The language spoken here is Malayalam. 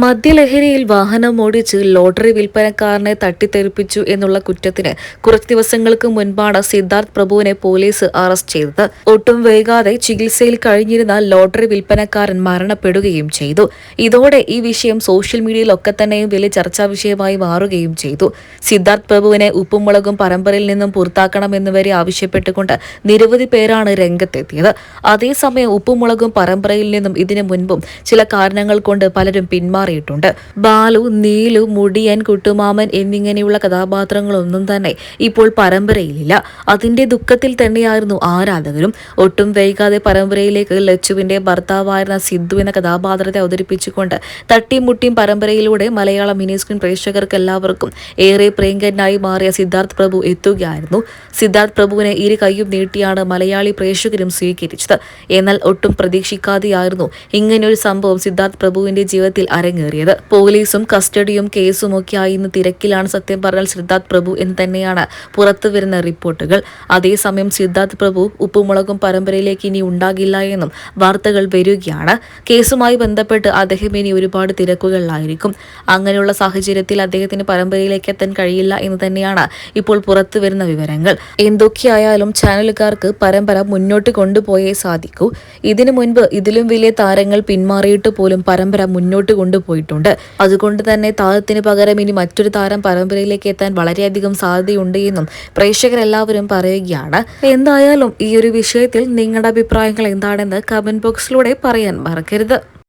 മദ്യലഹരിയിൽ വാഹനം ഓടിച്ച് ലോട്ടറി വിൽപ്പനക്കാരനെ തട്ടിത്തെറിപ്പിച്ചു എന്നുള്ള കുറ്റത്തിന് കുറച്ച് ദിവസങ്ങൾക്ക് മുൻപാണ് സിദ്ധാർത്ഥ് പ്രഭുവിനെ പോലീസ് അറസ്റ്റ് ചെയ്തത്. ഒട്ടും വൈകാതെ ചികിത്സയിൽ കഴിഞ്ഞിരുന്ന ലോട്ടറി വിൽപ്പനക്കാരൻ മരണപ്പെടുകയും ചെയ്തു. ഇതോടെ ഈ വിഷയം സോഷ്യൽ മീഡിയയിലൊക്കെ തന്നെയും വലിയ ചർച്ചാ വിഷയമായി മാറുകയും ചെയ്തു. സിദ്ധാർത്ഥ് പ്രഭുവിനെ ഉപ്പുമുളകും പരമ്പരയിൽ നിന്നും പുറത്താക്കണമെന്നുവരെ ആവശ്യപ്പെട്ടുകൊണ്ട് നിരവധി പേരാണ് രംഗത്തെത്തിയത്. അതേസമയം ഉപ്പുമുളകും പരമ്പരയിൽ നിന്നും ഇതിനു മുൻപും ചില കാരണങ്ങൾ കൊണ്ട് പലരും പിന്മാറിയിട്ടുണ്ട് ബാലു നീലു മുടിയൻ കുട്ടുമാമൻ എന്നിങ്ങനെയുള്ള കഥാപാത്രങ്ങളൊന്നും തന്നെ ഇപ്പോൾ പരമ്പരയിലില്ല. അതിന്റെ ദുഃഖത്തിൽ തന്നെയായിരുന്നു ആരാധകരും. ഒട്ടും വൈകാതെ പരമ്പരയിലേക്ക് ലച്ചുവിന്റെ ഭർത്താവായിരുന്ന സിദ്ധു എന്ന കഥാപാത്രത്തെ അവതരിപ്പിച്ചുകൊണ്ട് തട്ടിമുട്ടിയും പരമ്പരയിലൂടെ മലയാള മിനി സ്ക്രീൻ പ്രേക്ഷകർക്ക് എല്ലാവർക്കും ഏറെ പ്രിയങ്കരനായി മാറിയ സിദ്ധാർത്ഥ് പ്രഭു എത്തുകയായിരുന്നു. സിദ്ധാർത്ഥ് പ്രഭുവിനെ ഇരു കൈയും നീട്ടിയാണ് മലയാളി പ്രേക്ഷകരും സ്വീകരിച്ചത്. എന്നാൽ ഒട്ടും പ്രതീക്ഷിക്കാതെയായിരുന്നു ഇങ്ങനെയൊരു സംഭവം സിദ്ധാർത്ഥ് പ്രഭുവിന്റെ ജീവിതത്തിൽ അരങ്ങേറിയത് പോലീസും കസ്റ്റഡിയും കേസും ആയി ഇന്ന് തിരക്കിലാണ് സത്യം പറഞ്ഞാൽ സിദ്ധാർത്ഥ് പ്രഭു എന്ന് തന്നെയാണ് പുറത്തു വരുന്ന റിപ്പോർട്ടുകൾ. അതേസമയം സിദ്ധാർത്ഥ് പ്രഭു ഉപ്പുമുളകും പരമ്പരയിലേക്ക് ഇനി ഉണ്ടാകില്ല എന്നും വാർത്തകൾ വരികയാണ്. കേസുമായി ബന്ധപ്പെട്ട് അദ്ദേഹം ഇനി ഒരുപാട് തിരക്കുകളിലായിരിക്കും. അങ്ങനെയുള്ള സാഹചര്യത്തിൽ അദ്ദേഹത്തിന് പരമ്പരയിലേക്ക് എത്താൻ കഴിയില്ല എന്ന് തന്നെയാണ് ഇപ്പോൾ പുറത്തു വരുന്ന വിവരങ്ങൾ. എന്തൊക്കെയായാലും ചാനലുകാർക്ക് പരമ്പര മുന്നോട്ട് കൊണ്ടുപോയേ സാധിക്കൂ. ഇതിനു മുൻപ് ഇതിലും വലിയ താരങ്ങൾ പിന്മാറിയിട്ട് പോലും പരമ്പര മുന്നോട്ട് കൊണ്ടുപോയിട്ടുണ്ട് അതുകൊണ്ട് തന്നെ താരത്തിന് പകരം ഇനി മറ്റൊരു താരം പരമ്പരയിലേക്ക് എത്താൻ വളരെയധികം സാധ്യതയുണ്ട് എന്നും പ്രേക്ഷകരെല്ലാവരും പറയുകയാണ്. എന്തായാലും ഈ ഒരു വിഷയത്തിൽ നിങ്ങളുടെ അഭിപ്രായങ്ങൾ എന്താണെന്ന് കമന്റ് ബോക്സിലൂടെ പറയാൻ മറക്കരുത്.